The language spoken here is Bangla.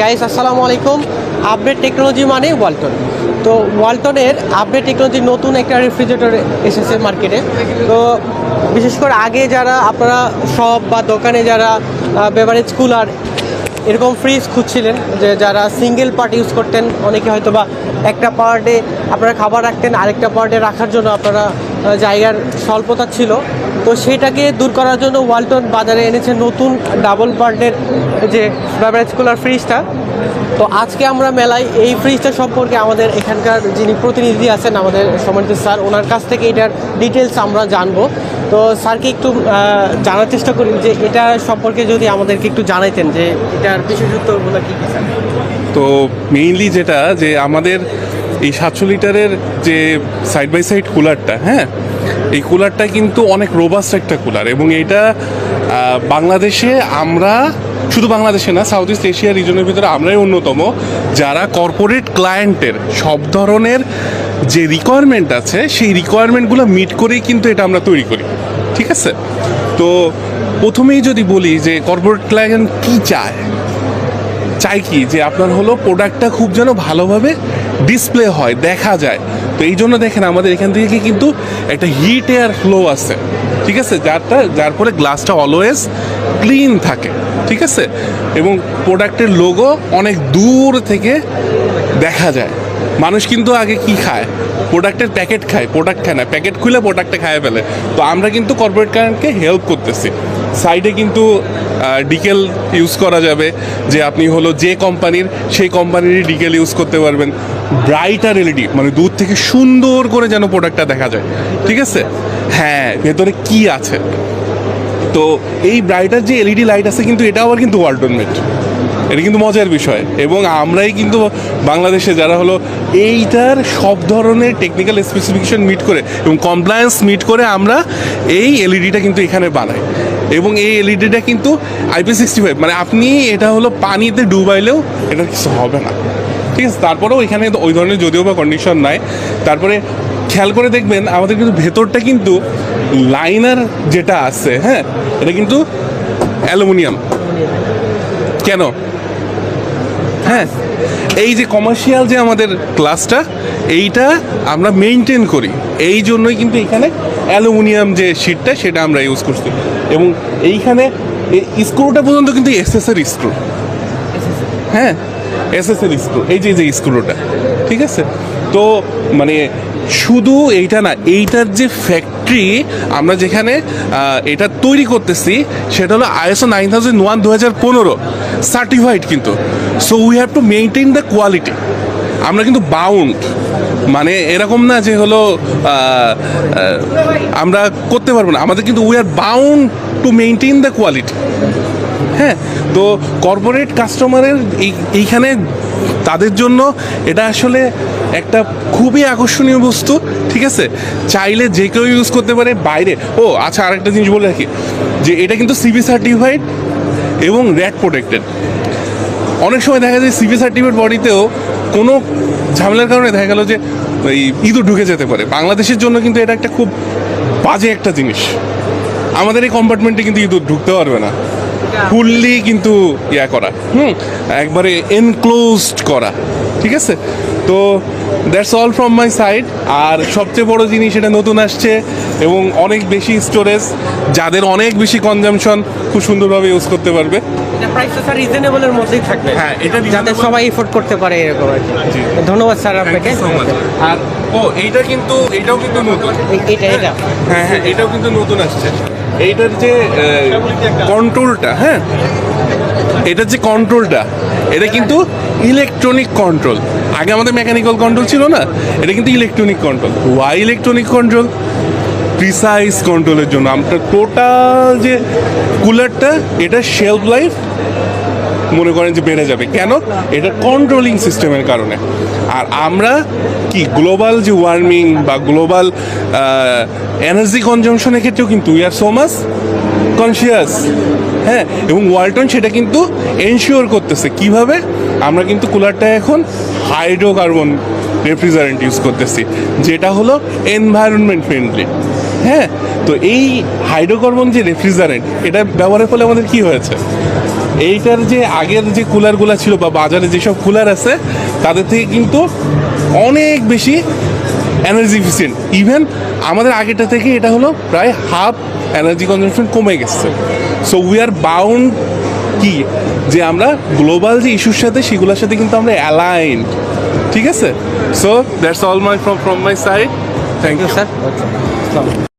গাইস আসসালামু আলাইকুম। আপডেট টেকনোলজি মানে ওয়ালটন তো ওয়ালটনের আপডেট টেকনোলজি নতুন একটা রেফ্রিজারেটর এসেছে মার্কেটে তো বিশেষ করে আগে যারা আপনারা শপ বা দোকানে যারা বেভারেজ কুলার এরকম ফ্রিজ খুঁজছিলেন যে যারা সিঙ্গেল পার্ট ইউজ করতেন, অনেকে হয়তো বা একটা পার্টে আপনারা খাবার রাখতেন, আরেকটা পার্টে রাখার জন্য আপনারা জায়গার স্বল্পতা ছিল। তো সেটাকে দূর করার জন্য ওয়ালটন বাজারে এনেছে নতুন ডাবল পার্টের যে বেভারেজ কুলার ফ্রিজটা তো আজকে আমরা মেলায় এই ফ্রিজটা সম্পর্কে আমাদের এখানকার যিনি প্রতিনিধি আছেন, আমাদের সমানিত স্যার, ওনার কাছ থেকে এটার ডিটেলস আমরা জানব। তো স্যারকে একটু জানার চেষ্টা করি যে এটা সম্পর্কে যদি আমাদেরকে একটু জানাইতেন যে এটার বিশেষত্বগুলো কী কী তো মেইনলি যেটা যে আমাদের এই সাতশো লিটারের যে সাইড বাই সাইড কুলারটা হ্যাঁ এই কুলারটা কিন্তু অনেক রোবাস্ট একটা কুলার এবং এটা বাংলাদেশে আমরা, শুধু বাংলাদেশে না সাউথ ইস্ট এশিয়া রিজনের ভিতরে আমরাই অন্যতম, যারা কর্পোরেট ক্লায়েন্টের সব ধরনের যে রিকোয়ারমেন্ট আছে, সেই রিকোয়ারমেন্টগুলো মিট করেই কিন্তু এটা আমরা তৈরি করি। ঠিক আছে? তো প্রথমেই যদি বলি যে কর্পোরেট ক্লায়েন্ট কী চায় চাই কি? যে আপনার হলো প্রোডাক্টটা খুব যেন ভালোভাবে ডিসপ্লে হয়, দেখা যায়। তো এই জন্য দেখেন আমাদের এখান থেকে কিন্তু একটা হিট এয়ার ফ্লো আছে ঠিক আছে? যারটা, যার ফলে গ্লাসটা অলওয়েজ ক্লিন থাকে। ঠিক আছে? এবং প্রোডাক্টের লোগো অনেক দূর থেকে দেখা যায়। মানুষ কিন্তু আগে কি খায়? প্রোডাক্টের প্যাকেট খায় প্রোডাক্ট খায় না। প্যাকেট খুলে প্রোডাক্টটা খায় ফেলে। তো আমরা কিন্তু কর্পোরেট ক্লায়েন্টকে হেল্প করতেছি। সাইডে কিন্তু ডিকেল ইউজ করা যাবে যে আপনি হলো যে কোম্পানির সেই কোম্পানিরই ডিকেল ইউজ করতে পারবেন। ব্রাইটার এলইডি মানে দূর থেকে সুন্দর করে যেন প্রোডাক্টটা দেখা যায়। ঠিক আছে? হ্যাঁ ভেতরে কি আছে? তো এই ব্রাইটার যে এলইডি লাইট আছে কিন্তু এটা আবার কিন্তু ওয়ালটন মেড এটা কিন্তু মজার বিষয়। এবং আমরাই কিন্তু বাংলাদেশে যারা হলো এইটার সব ধরনের টেকনিক্যাল স্পেসিফিকেশন মিট করে এবং কমপ্লায়েন্স মিট করে আমরা এই এলইডিটা কিন্তু এখানে বানাই। এবং এই এলইডিটা কিন্তু আইপি সিক্সটি ফাইভ মানে আপনি এটা হলো পানিতে ডুবাইলেও এটা কিছু হবে না। ঠিক আছে, তারপরেও এখানে ওই ধরনের যদিও বা কন্ডিশন নাই। তারপরে খেয়াল করে দেখবেন আমাদের কিন্তু ভেতরটা কিন্তু লাইনার যেটা আছে হ্যাঁ এটা কিন্তু অ্যালুমিনিয়াম। কেন? হ্যাঁ এই যে কমার্শিয়াল যে আমাদের ক্লাসটা এইটা আমরা মেনটেন করি। এই জন্যই কিন্তু এখানে অ্যালুমিনিয়াম যে শিটটা সেটা আমরা ইউজ করছি। এবং এইখানে স্ক্রুটা পর্যন্ত কিন্তু এসএসএর স্ক্রু হ্যাঁ এসএসএর স্ক্রু এই যে যে স্ক্রুটা ঠিক আছে? তো মানে শুধু এইটা না, এইটার যে ফ্যাক্টরি আমরা যেখানে এটা তৈরি করতেছি, সেটা হলো আইএসও নাইন থাউজেন্ড ওয়ান দু হাজার পনেরো সার্টিফাইড কিন্তু। So we have to maintain the quality আমরা কিন্তু বাউন্ড মানে এরকম না যে হলো আমরা করতে পারব না। আমাদের কিন্তু we are bound to maintain the quality হ্যাঁ তো কর্পোরেট কাস্টমারের এই, এইখানে তাদের জন্য এটা আসলে একটা খুবই আকর্ষণীয় বস্তু, ঠিক আছে? চাইলে যে কেউ ইউজ করতে পারে বাইরে। ও আচ্ছা আরেকটা জিনিস বলে রাখি, যে এটা কিন্তু সিবি সার্টিফাইড এবং র্যাট প্রোটেক্টেড অনেক সময় দেখা যায় সিবি সার্টিফিকেট বডিতেও কোনো ঝামেলার কারণে দেখা গেল যে এই ইঁদুর ঢুকে যেতে পারে। বাংলাদেশের জন্য কিন্তু এটা একটা খুব বাজে একটা জিনিস। আমাদের এই কম্পার্টমেন্টে কিন্তু ইঁদুর ঢুকতে পারবে না। ফুললি কিন্তু ইয়া করা, হুম? একবারে এনক্লোজড করা, ঠিক আছে? তো that's all from my side আর সবচেয়ে বড় জিনিস এটা নতুন আসছে এবং অনেক বেশি স্টোরেজ যাদের অনেক বেশি কনজামশন খুব সুন্দরভাবে ইউজ করতে পারবে। এটা প্রাইসটা স্যার রিজনেবলের মধ্যেই থাকবে। হ্যাঁ, এটা যাতে সবাই এফোর্ড করতে পারে এরকম আর কি। ধন্যবাদ স্যার আপনাকে। আর ও এইটা কিন্তু এটাও কিন্তু নতুন। এটা এটা হ্যাঁ হ্যাঁ এটাও কিন্তু নতুন আসছে। এইটার যে কন্ট্রোলটা হ্যাঁ? এটার যে কন্ট্রোলটা এটা কিন্তু ইলেকট্রনিক কন্ট্রোল আগে আমাদের মেকানিক্যাল কন্ট্রোল ছিল না এটা কিন্তু electronic control why electronic control precise কন্ট্রোলের জন্য। আমরা টোটাল যে কুলারটা এটা শেলফ লাইফ মনে করেন যে বেড়ে যাবে। কেন? এটা কন্ট্রোলিং সিস্টেমের কারণে। আর আমরা কি গ্লোবাল যে ওয়ার্মিং বা গ্লোবাল এনার্জি কনজামশনের ক্ষেত্রেও কিন্তু we are so much conscious হ্যাঁ এবং ওয়ালটন সেটা কিন্তু এনশিওর করতেছে। কীভাবে? আমরা কিন্তু কুলারটা এখন হাইড্রোকার্বন রেফ্রিজারেন্ট ইউজ করতেছি, যেটা হলো এনভায়রনমেন্ট ফ্রেন্ডলি হ্যাঁ তো এই হাইড্রোকার্বন যে রেফ্রিজারেন্ট, এটা ব্যবহারের ফলে আমাদের কি হয়েছে? এইটার যে আগের যে কুলারগুলো ছিল বা বাজারে যেসব কুলার আছে, তাদের থেকে কিন্তু অনেক বেশি এনার্জি এফিসিয়েন্ট ইভেন আমাদের আগেরটা থেকে এটা হলো প্রায় হাফ এনার্জি কনজামশন কমে গেছে। সো উই আর বাউন্ড কি? যে আমরা গ্লোবাল যে ইস্যুর সাথে, সেগুলোর সাথে কিন্তু আমরা অ্যালাইন ঠিক আছে? So that's all my from from my side thank you sir